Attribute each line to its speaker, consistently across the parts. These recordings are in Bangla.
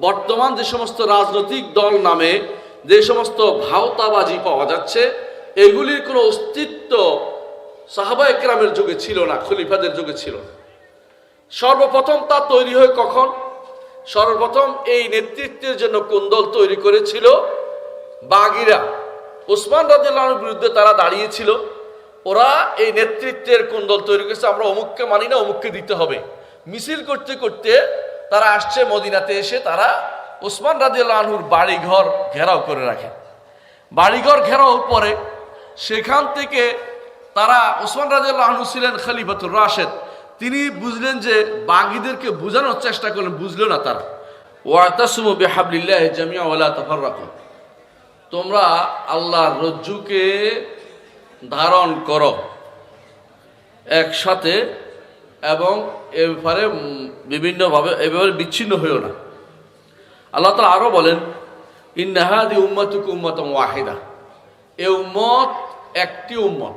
Speaker 1: বর্তমান যে সমস্ত রাজনৈতিক দল নামে যে সমস্ত ভাওতাবাজি পাওয়া যাচ্ছে, এগুলির কোনো অস্তিত্ব সাহাবা একরামের যুগে ছিল না, খলিফাদের যুগে ছিল না। সর্বপ্রথম তা তৈরি হয় কখন? সর্বপ্রথম এই নেতৃত্বের জন্য কোন দল তৈরি করেছিল? বাগিরা। ওসমান রাজিয়াল্লাহর বিরুদ্ধে তারা দাঁড়িয়েছিল। ওরা এই নেতৃত্বের কোন দল তৈরি করেছে আমরা অমুককে মানি না, অমুককে দিতে হবে। মিছিল করতে করতে তারা আসছে মদিনাতে এসে তারা উসমান ওসমান রাজিয়াল্লাহুর বাড়িঘর ঘেরাও করে রাখে। বাড়িঘর ঘেরাও পরে সেখান থেকে তারা উসমান ওসমান রাজিয়াল্লাহনু ছিলেন খলিফাতুর রাশেদ। তিনি বুঝলেন যে বাগিদেরকে বোঝানোর চেষ্টা করলেন, বুঝলো না তারা। ওয়াতাসমু বিহাবলিল্লাহ জামিয়া ওয়ালা তাফাররাকু। তোমরা আল্লাহর রজ্জুকে ধারণ করো। একসাথে এবং এ বিভিন্নভাবে এ ব্যাপারে বিচ্ছিন্ন হইও না। আল্লাহ তালা আরও বলেন ইন্নাহাদি উম্মতুক উম্মতম ওয়াহিদা। এ উম্মত একটি উম্মত।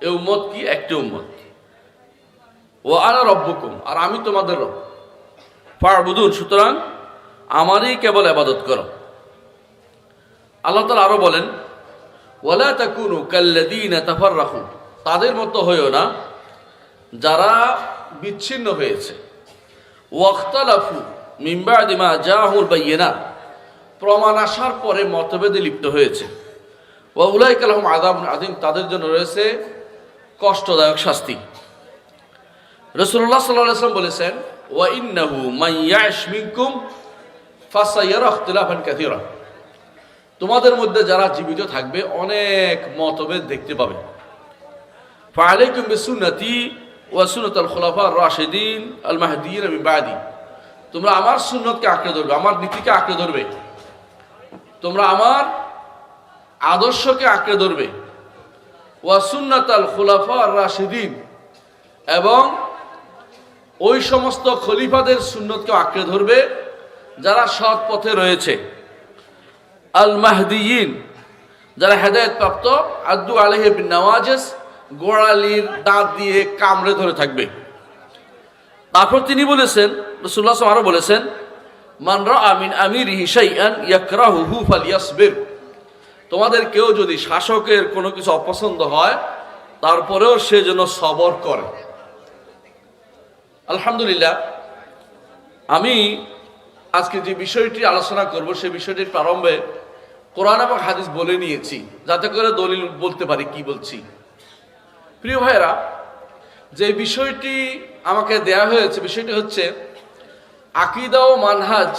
Speaker 1: এ উম্মত কি? একটি উম্মত। ও আনা রব্বকুম, আর আমি তোমাদের রব। ফারবুদুন সুতরাং আমারই কেবল আবাদত করো। আল্লাহ তালা আরও বলেন, ওয়ালা তাকুনু কাল্লাদিন তাফাররাখু তাদের মতো হইও না। যারা বিচ্ছিন্ন হয়েছে। ওয়াখতালাফু মিম্বাদিমা জাহুল বাইয়েনা প্রমাণ আসার পরে মতভেদে লিপ্ত হয়েছে। ওয়াউলাই কালাম আদাম আদিম তাদের জন্য রয়েছে কষ্টদায়ক শাস্তি। রসুল্লাহ সাল্লাহ আসলাম বলেছেন, ওয়া ইন্নাহু মাইয়াশ মিনকুম ফাসাইয়ারা ইখতিলাফান কাসীরা। তোমাদের মধ্যে যারা জীবিত থাকবে, অনেক মতভেদ দেখতে পাবে। ফালাইকুম বিসুন্নতি ওয়া সুন্নাতুল খুলাফার রাশিদিন আল মাহদিয়িন মিন বাদি। তোমরা আমার সুন্নতকে আঁকড়ে ধরবে, আমার নীতিকে আঁকড়ে ধরবে। তোমরা আমার আদর্শকে আঁকড়ে ধরবে। ওয়া সুন্নাতাল খুলাফার রাশিদিন এবং ওই সমস্ত খলিফাদের সুন্নতকে আঁকড়ে ধরবে, যারা সৎ পথে রয়েছে। আল মাহদিয়িন যারা হেদায়ত প্রাপ্ত আব্দু আলহ বিন নওয়াজেস গোড়ালির দাঁত দিয়ে কামড়ে ধরে থাকবে। তারপর তিনি বলেছেন রসুল্লাহ আরও বলেছেন, মান আমিন আমির হিসাইয়ান ইয়াকরাহু ফালিয়াসবির। তোমাদের কেউ যদি শাসকের কোনো কিছু অপছন্দ হয়, তারপরেও সে যেন সবর করে। আলহামদুলিল্লাহ, আমি আজকে যে বিষয়টি আলোচনা করব সেই বিষয়টির প্রারম্ভে কোরআন এবং হাদিস বলে নিয়েছি, যাতে করে দলিল বলতে পারি কি বলছি। প্রিয় ভাইরা যে বিষয়টি আমাকে দেয়া হয়েছে, বিষয়টি হচ্ছে আকিদা ও মানহাজ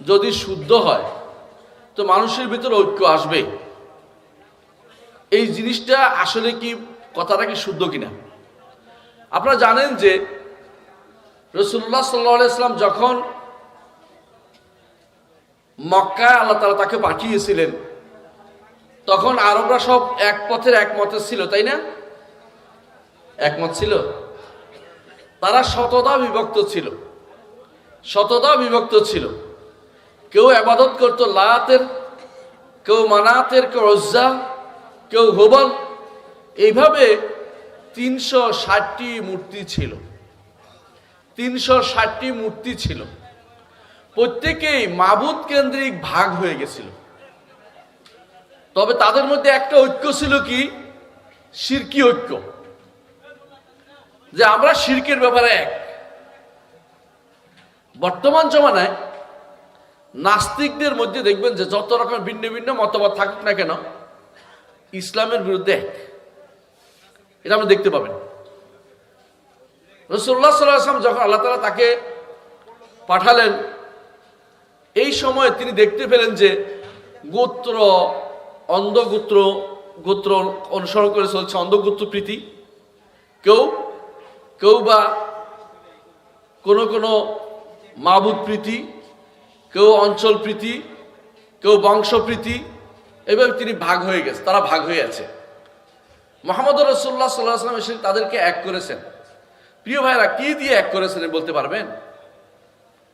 Speaker 1: যদি শুদ্ধ হয়, তো মানুষের ভিতর ঐক্য আসবে। এই জিনিসটা আসলে কি, কথাটা কি শুদ্ধ কিনা? আপনারা জানেন যে রসুল্লাহ সাল্লাহ ইসলাম যখন মক্কায় আল্লাহ তালা তাকে পাঠিয়েছিলেন তখন আরবরা সব এক পথের একমতের ছিল, তাই না? একমত ছিল? তারা শতদা বিভক্ত ছিল। শতদা বিভক্ত ছিল। কেউ আবাদত করত লাতের, কেউ মানাতের, কেউ অজ্জা কেউ হোবল এইভাবে তিনশো ষাটটি মূর্তি ছিল। তিনশো ষাটটি মূর্তি ছিল। প্রত্যেকেই মাবুদ কেন্দ্রিক ভাগ হয়ে গেছিল। তবে তাদের মধ্যে একটা ঐক্য ছিল কি? শিরকি ঐক্য। যে আমরা শিরকের ব্যাপারে এক। বর্তমান জমানায় নাস্তিকদের মধ্যে দেখবেন যে যত রকম ভিন্ন ভিন্ন মতবাদ থাকুক না কেন, ইসলামের বিরুদ্ধে এক। এটা আপনি দেখতে পাবেন। রসুল্লাহ সাল্লাহ আসলাম যখন আল্লাহ তালা তাকে পাঠালেন, এই সময় তিনি দেখতে পেলেন যে গোত্র অন্ধগোত্র, গোত্র অনুসরণ করে চলছে অন্ধগোত্র প্রীতি কেউ কেউ বা কোনো কোনো মাবুদ প্রীতি কেউ অঞ্চল প্রীতি কেউ বংশপ্রীতি, এভাবে তিনি ভাগ হয়ে গেছে, তারা ভাগ হয়ে আছে। মোহাম্মদ রসুল্লাহ সাল্লাহ আসলাম এসে তাদেরকে এক করেছেন। প্রিয় ভাইরা কি দিয়ে এক করেছেন বলতে পারবেন?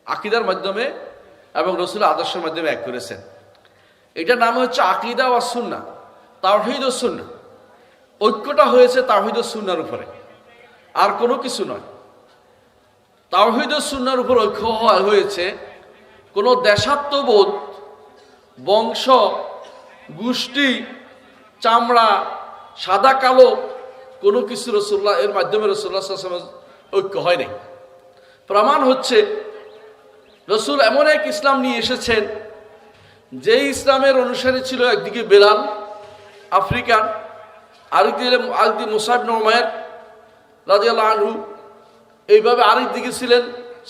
Speaker 1: আকিদার মাধ্যমে এবং রসুল আদর্শের মাধ্যমে এক করেছেন। এটার নাম হচ্ছে আকিদা বা সুন্না, তাওহিদ ও সুন্না। ঐক্যটা হয়েছে তাওহিদ ও সুন্নার উপরে, আর কোনো কিছু নয়। তাওহিদ ও সুন্নার উপর ঐক্য হয়েছে কোনো দেশাত্মবোধ, বংশ, গোষ্ঠী, চামড়া, সাদা কালো, কোনো কিছু রসুল্লাহ এর মাধ্যমে রসুল্লাহ ঐক্য হয় নাই। প্রমাণ হচ্ছে রসুল এমন এক ইসলাম নিয়ে এসেছেন যে ইসলামের অনুসারী ছিল একদিকে বেলাল, আফ্রিকান, আরেকদিকে আরেকদিকে মুসাইব নমায়ের রাজিয়াল্লাহ আনহু। এইভাবে আরেক দিকে ছিলেন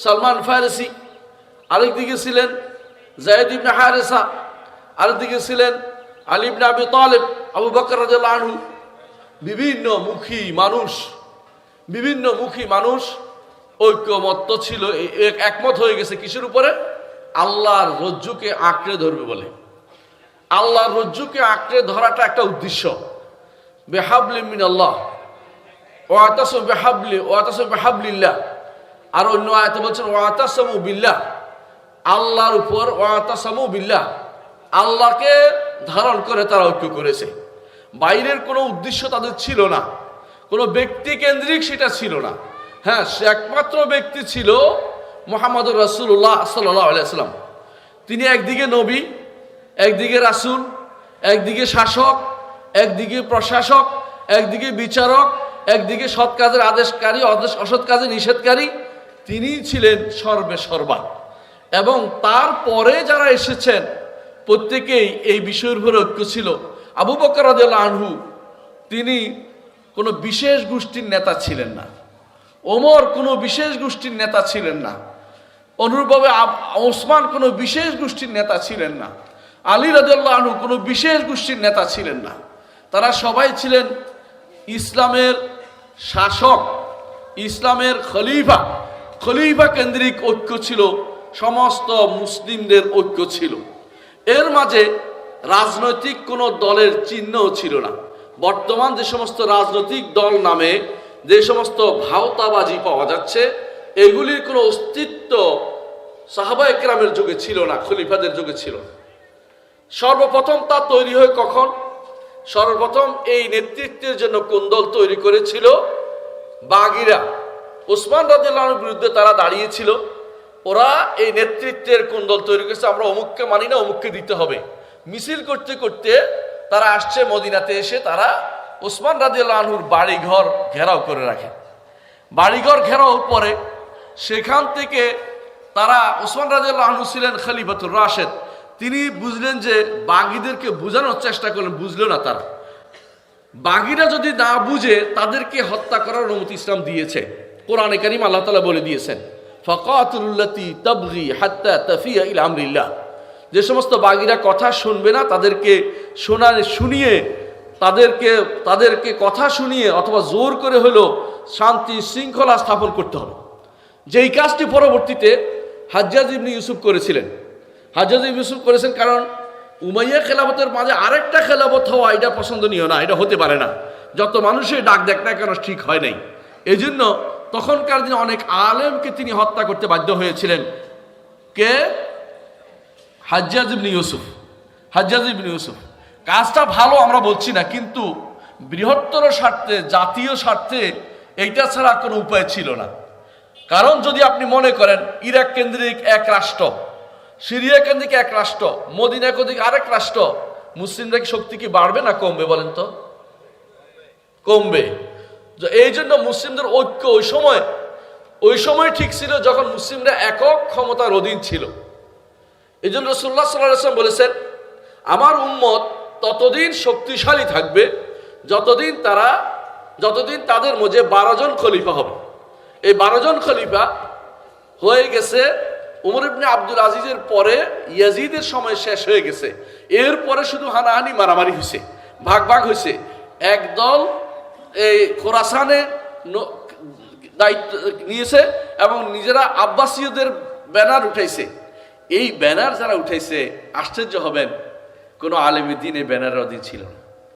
Speaker 1: সালমান ফায়ারেসি আরেক দিকে ছিলেন জায়দ ইবনে আরেক দিকে ছিলেন আলী আবি তালেব, আবু বকর রাজিয়াল্লাহ আনহু। বিভিন্ন মুখী মানুষ, বিভিন্ন মুখী মানুষ ঐক্যমত্ত ছিল একমত হয়ে গেছে কিসের উপরে? আল্লাহর রজ্জুকে আঁকড়ে ধরবে বলে। আল্লাহর রজ্জুকে আঁকড়ে ধরাটা একটা উদ্দেশ্য। বেহাবলি মিন আল্লাহ ওয়াতাস বেহাবলি ওয়াতাস বেহাবলিল্লাহ। আর অন্য আয়তে বলছেন, ওয়াতাসমু বিল্লাহ, আল্লাহর উপর ওয়াতাসমু বিল্লাহ। আল্লাহকে ধারণ করে তারা ঐক্য করেছে। বাইরের কোনো উদ্দেশ্য তাদের ছিল না। কোনো ব্যক্তি কেন্দ্রিক সেটা ছিল না। হ্যাঁ সে একমাত্র ব্যক্তি ছিল মোহাম্মদ রসুল্লাহ সাল্লাহ আলাইসাল্লাম তিনি একদিকে নবী, একদিকে রাসূল, একদিকে শাসক, একদিকে প্রশাসক, একদিকে বিচারক, একদিকে সৎ কাজের আদেশকারী অসৎ কাজে নিষেধকারী। তিনি ছিলেন সর্বে সর্বা এবং তারপরে যারা এসেছেন, প্রত্যেকেই এই বিষয়ের উপরে ঐক্য ছিল। আবু বকর আনহু, তিনি কোনো বিশেষ গোষ্ঠীর নেতা ছিলেন না। ওমর কোনো বিশেষ গোষ্ঠীর নেতা ছিলেন না। অনুরূপভাবে ওসমান কোনো বিশেষ গোষ্ঠীর নেতা ছিলেন না। আলী রাজল্লাহ আনহু কোনো বিশেষ গোষ্ঠীর নেতা ছিলেন না। তারা সবাই ছিলেন ইসলামের শাসক, ইসলামের খলিফা। খলিফা কেন্দ্রিক ঐক্য ছিল, সমস্ত মুসলিমদের ঐক্য ছিল। এর মাঝে রাজনৈতিক কোনো দলের চিহ্নও ছিল না। বর্তমান যে সমস্ত রাজনৈতিক দল নামে যে সমস্ত ভাওতাবাজি পাওয়া যাচ্ছে, এগুলির কোনো অস্তিত্ব সাহাবা একরামের যুগে ছিল না, খলিফাদের যুগে ছিল না। সর্বপ্রথম তা তৈরি হয় কখন? সর্বপ্রথম এই নেতৃত্বের জন্য কোন দল তৈরি করেছিল? বাগিরা। ওসমান রাজিল্লাহর বিরুদ্ধে তারা দাঁড়িয়েছিল। ওরা এই নেতৃত্বের কোন দল তৈরি করেছে আমরা অমুককে মানি না, অমুককে দিতে হবে। মিছিল করতে করতে তারা আসছে মদিনাতে এসে তারা ওসমান রাজিউল্লাহর বাড়ি ঘর ঘেরাও করে রাখে। বাড়িঘর ঘেরাও পরে সেখান থেকে তারা ওসমান আনহু ছিলেন খলিফাতুর রাশেদ। তিনি বুঝলেন যে বাগিদেরকে বোঝানোর চেষ্টা করলেন, বুঝলো না তারা। বাগিরা যদি না বুঝে, তাদেরকে হত্যা করার অনুমতি ইসলাম দিয়েছে। কোরআনে কারিম আল্লাহ তালা বলে দিয়েছেন, ফকাতুল্লাতি তাবগি হাত্তা তাফিয়া ইল আমরিল্লাহ। যে সমস্ত বাগিরা কথা শুনবে না, তাদেরকে শোনা, শুনিয়ে তাদেরকে তাদেরকে কথা শুনিয়ে অথবা জোর করে হলেও শান্তি শৃঙ্খলা স্থাপন করতে হবে। যেই কাজটি পরবর্তীতে হাজ্জাজ ইবনি ইউসুফ করেছিলেন। হাজ্জাজ ইবনে ইউসুফ করেছেন কারণ উমাইয়া খেলাফতের মাঝে আরেকটা খেলাফত হওয়া এটা পছন্দনীয় না, এটা হতে পারে না। যত মানুষই ডাক দেখ না কেন, ঠিক হয় নাই। এই জন্য তখনকার দিনে অনেক আলেমকে তিনি হত্যা করতে বাধ্য হয়েছিলেন। কে? হাজ্জাজ ইবনে ইউসুফ। হাজ্জাজ ইবনে ইউসুফ। কাজটা ভালো আমরা বলছি না, কিন্তু বৃহত্তর স্বার্থে, জাতীয় স্বার্থে এইটা ছাড়া কোনো উপায় ছিল না। কারণ যদি আপনি মনে করেন ইরাক কেন্দ্রিক এক রাষ্ট্র, সিরিয়া কেন্দ্রিক এক রাষ্ট্র, মদিনা কেন্দ্রিক আরেক রাষ্ট্র, মুসলিমরা কি শক্তি কি বাড়বে না কমবে বলেন তো? কমবে। এই জন্য মুসলিমদের ঐক্য ওই সময় ওই সময় ঠিক ছিল যখন মুসলিমরা একক ক্ষমতার অধীন ছিল। এই জন্য রসুল্লাহ সাল্লাম বলেছেন, আমার উম্মত ততদিন শক্তিশালী থাকবে যতদিন তারা, যতদিন তাদের মধ্যে বারো জন খলিফা হবে। এই বারো জন খলিফা হয়ে গেছে, উমর ইবনে আব্দুল আজিজের পরে ইয়াজিদের সময় শেষ হয়ে গেছে। এরপরে শুধু হানাহানি, মারামারি হয়েছে, ভাগ ভাগ হয়েছে। একদল এই খোরাসানে দায়িত্ব নিয়েছে এবং নিজেরা আব্বাসীয়দের ব্যানার উঠাইছে। এই ব্যানার যারা উঠাইছে, আশ্চর্য হবেন, কোনো আলেমী দিন এই ব্যানারের অধীন ছিল না।